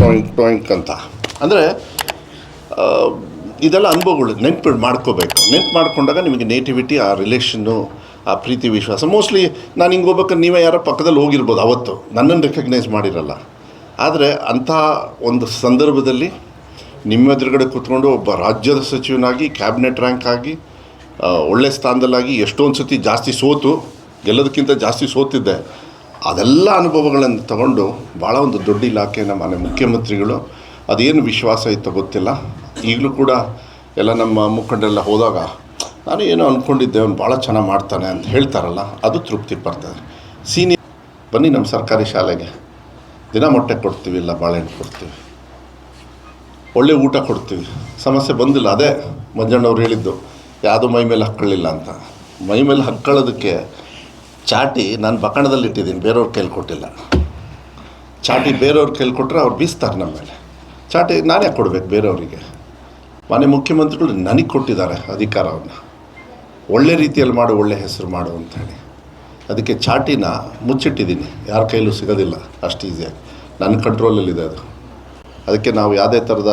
ಟೊಯಿಂಕ್ point ಅಂತ. ಅಂದರೆ ಇದೆಲ್ಲ ಅನುಭವಗಳು ನೆನ್ಪು ಮಾಡ್ಕೋಬೇಕು. ನೆನ್ಪು ಮಾಡ್ಕೊಂಡಾಗ ನಿಮಗೆ ನೇಟಿವಿಟಿ ಆ ರಿಲೇಷನ್ನು ಆ ಪ್ರೀತಿ, ವಿಶ್ವಾಸ. ಮೋಸ್ಟ್ಲಿ ನಾನು ಹಿಂಗೆ ಹೋಗ್ಬೇಕಾದ್ರೆ ನೀವೇ ಯಾರೋ ಪಕ್ಕದಲ್ಲಿ ಹೋಗಿರ್ಬೋದು ಅವತ್ತು. ನನ್ನನ್ನು ರೆಕಗ್ನೈಸ್ ಮಾಡಿರಲ್ಲ. ಆದರೆ ಅಂಥ ಒಂದು ಸಂದರ್ಭದಲ್ಲಿ ನಿಮ್ಮ ಎದುರುಗಡೆ ಕೂತ್ಕೊಂಡು ಒಬ್ಬ ರಾಜ್ಯದ ಸಚಿವನಾಗಿ ಕ್ಯಾಬಿನೆಟ್ ರ್ಯಾಂಕ್ ಆಗಿ ಒಳ್ಳೆ ಸ್ಥಾನದಲ್ಲಾಗಿ ಎಷ್ಟೊಂದು ಸತಿ ಜಾಸ್ತಿ ಸೋತು, ಗೆಲ್ಲೋದಕ್ಕಿಂತ ಜಾಸ್ತಿ ಸೋತಿದ್ದೆ. ಅದೆಲ್ಲ ಅನುಭವಗಳನ್ನು ತಗೊಂಡು ಭಾಳ ಒಂದು ದೊಡ್ಡ ಇಲಾಖೆನ ಮನೆ ಮುಖ್ಯಮಂತ್ರಿಗಳು ಅದೇನು ವಿಶ್ವಾಸ ಇತ್ತು ಗೊತ್ತಿಲ್ಲ. ಈಗಲೂ ಕೂಡ ಎಲ್ಲ ನಮ್ಮ ಮುಖಂಡರೆಲ್ಲ ಹೋದಾಗ, ನಾನು ಏನೋ ಅಂದ್ಕೊಂಡಿದ್ದೆ ಅವ್ನು ಭಾಳ ಚೆನ್ನಾಗಿ ಮಾಡ್ತಾನೆ ಅಂತ ಹೇಳ್ತಾರಲ್ಲ, ಅದು ತೃಪ್ತಿ ಬರ್ತದೆ ಸೀನಿಯರ್, ಬನ್ನಿ ನಮ್ಮ ಸರ್ಕಾರಿ ಶಾಲೆಗೆ. ದಿನ ಮೊಟ್ಟೆ ಕೊಡ್ತೀವಿ, ಇಲ್ಲ ಬಾಳೆಹಣ್ಣು ಕೊಡ್ತೀವಿ. ಒಳ್ಳೆ ಊಟ ಕೊಡ್ತೀವಿ. ಸಮಸ್ಯೆ ಬಂದಿಲ್ಲ, ಅದೇ ಮಂಜಣ್ಣವ್ರು ಹೇಳಿದ್ದು, ಯಾವುದು ಮೈ ಮೇಲೆ ಹಕ್ಕೊಳ್ಳಿಲ್ಲ ಅಂತ. ಮೈ ಮೇಲೆ ಹಾಕ್ಕೊಳ್ಳೋದಕ್ಕೆ ಚಾಟಿ ನಾನು ಬಕಣದಲ್ಲಿ ಇಟ್ಟಿದ್ದೀನಿ, ಬೇರೆಯವ್ರ ಕೈಲಿ ಕೊಟ್ಟಿಲ್ಲ. ಚಾಟಿ ಬೇರೆಯವ್ರ ಕೈಲಿ ಕೊಟ್ಟರೆ ಅವ್ರು ಬೀಸ್ತಾರೆ ನಮ್ಮ ಮೇಲೆ. ಚಾಟಿ ನಾನೇ ಕೊಡಬೇಕು ಬೇರೆಯವರಿಗೆ. ಮನೆ ಮುಖ್ಯಮಂತ್ರಿಗಳು ನನಗೆ ಕೊಟ್ಟಿದ್ದಾರೆ ಅಧಿಕಾರವನ್ನು. ಒಳ್ಳೆ ರೀತಿಯಲ್ಲಿ ಮಾಡು, ಒಳ್ಳೆ ಹೆಸರು ಮಾಡು ಅಂತ ಹೇಳಿ ಅದಕ್ಕೆ ಚಾಟಿನ ಮುಚ್ಚಿಟ್ಟಿದ್ದೀನಿ. ಯಾರ ಕೈಲೂ ಸಿಗೋದಿಲ್ಲ. ಅಷ್ಟು ಈಸಿಯಾಗಿ ನನ್ನ ಕಂಟ್ರೋಲಲ್ಲಿದೆ ಅದು. ಅದಕ್ಕೆ ನಾವು ಯಾವುದೇ ಥರದ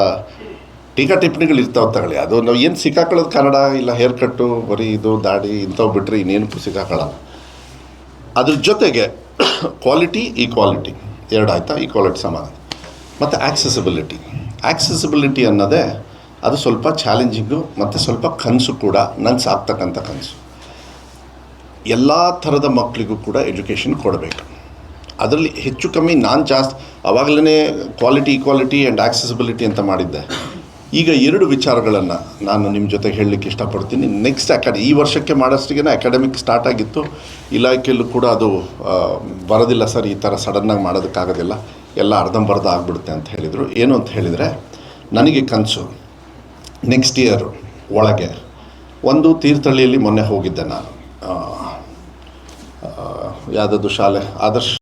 ಟೀಕಾ ಟಿಪ್ಪಣಿಗಳು ಇರ್ತಾವೆ ತಗೊಳ್ಳಿ. ಅದು ನಾವು ಏನು ಸಿಕ್ಕಾಕೊಳ್ಳೋದು ಕನ್ನಡ, ಇಲ್ಲ ಹೇರ್ ಕಟ್ಟು ಬರೀ ಇದು, ದಾಡಿ ಇಂಥವು ಬಿಟ್ಟರೆ ಇನ್ನೇನು ಸಿಕ್ಕಾಕೊಳ್ಳಲ್ಲ. ಅದ್ರ ಜೊತೆಗೆ ಕ್ವಾಲಿಟಿ ಈಕ್ವಾಲಿಟಿ ಎರಡು ಆಯಿತಾ? ಈಕ್ವಾಲಿಟಿ ಸಮಾನ. ಮತ್ತು ಆಕ್ಸೆಸಿಬಿಲಿಟಿ ಆಕ್ಸೆಸಿಬಿಲಿಟಿ ಅನ್ನೋದೇ ಅದು ಸ್ವಲ್ಪ ಚಾಲೆಂಜಿಂಗು ಮತ್ತು ಸ್ವಲ್ಪ ಕನಸು ಕೂಡ ನನ್ನ ಸಾಕ್ತಕ್ಕಂಥ ಕನಸು. ಎಲ್ಲ ಥರದ ಮಕ್ಕಳಿಗೂ ಕೂಡ ಎಜುಕೇಷನ್ ಕೊಡಬೇಕು. ಅದರಲ್ಲಿ ಹೆಚ್ಚು ಕಮ್ಮಿ ನಾನು ಜಾಸ್ತಿ ಆವಾಗಲೇ ಕ್ವಾಲಿಟಿ ಈಕ್ವಾಲಿಟಿ ಆ್ಯಂಡ್ ಆಕ್ಸೆಸಿಬಿಲಿಟಿ ಅಂತ ಮಾಡಿದ್ದೆ. ಈಗ ಎರಡು ವಿಚಾರಗಳನ್ನು ನಾನು ನಿಮ್ಮ ಜೊತೆ ಹೇಳಲಿಕ್ಕೆ ಇಷ್ಟಪಡ್ತೀನಿ. ನೆಕ್ಸ್ಟ್ ಅಕಾಡೆ ಈ ವರ್ಷಕ್ಕೆ ಮಾಡೋಷ್ಟಿಗೆ ಅಕಾಡೆಮಿಕ್ ಸ್ಟಾರ್ಟ್ ಆಗಿತ್ತು. ಇಲಾಖೆಯಲ್ಲೂ ಕೂಡ ಅದು ಬರೋದಿಲ್ಲ ಸರ್, ಈ ಥರ ಸಡನ್ನಾಗಿ ಮಾಡೋದಕ್ಕಾಗೋದಿಲ್ಲ. ಎಲ್ಲ ಅರ್ಧಂಬರ್ಧ ಆಗಿಬಿಡುತ್ತೆ ಅಂತ ಹೇಳಿದರು. ಏನು ಅಂತ ಹೇಳಿದರೆ, ನನಗೆ ಕನಸು. ನೆಕ್ಸ್ಟ್ ಇಯರ್ ಒಳಗೆ ಒಂದು ತೀರ್ಥಹಳ್ಳಿಯಲ್ಲಿ ಮೊನ್ನೆ ಹೋಗಿದ್ದೆ ನಾನು. ಯಾವುದಾದ್ರು ಶಾಲೆ? ಆದರ್ಶ